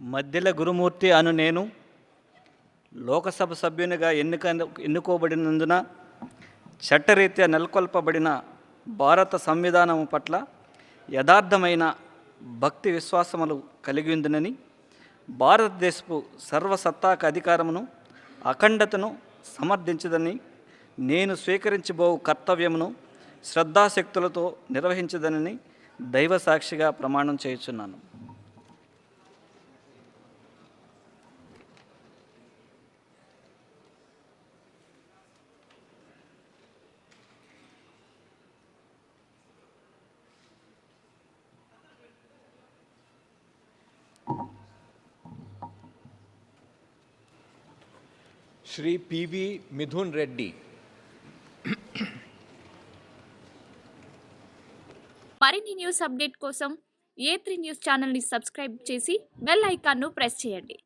మధ్యల గురుమూర్తి అను నేను లోకసభ సభ్యునిగా ఎన్నిక ఎన్నుకోబడినందున చట్టరీత్యా నెలకొల్పబడిన భారత సంవిధానం పట్ల యథార్థమైన భక్తి విశ్వాసములు కలిగి ఉందనని భారతదేశపు సర్వసత్తాక అధికారమును అఖండతను సమర్థించదని నేను స్వీకరించబో కర్తవ్యమును శ్రద్ధాశక్తులతో నిర్వహించదనని దైవ సాక్షిగా ప్రమాణం చేయుచున్నాను. శ్రీ పివి మిథున్ రెడ్డి. మరిన్ని న్యూస్ అప్డేట్ కోసం ఏ త్రీ న్యూస్ ఛానల్ని సబ్స్క్రైబ్ చేసి బెల్ ఐకాన్ను ప్రెస్ చేయండి.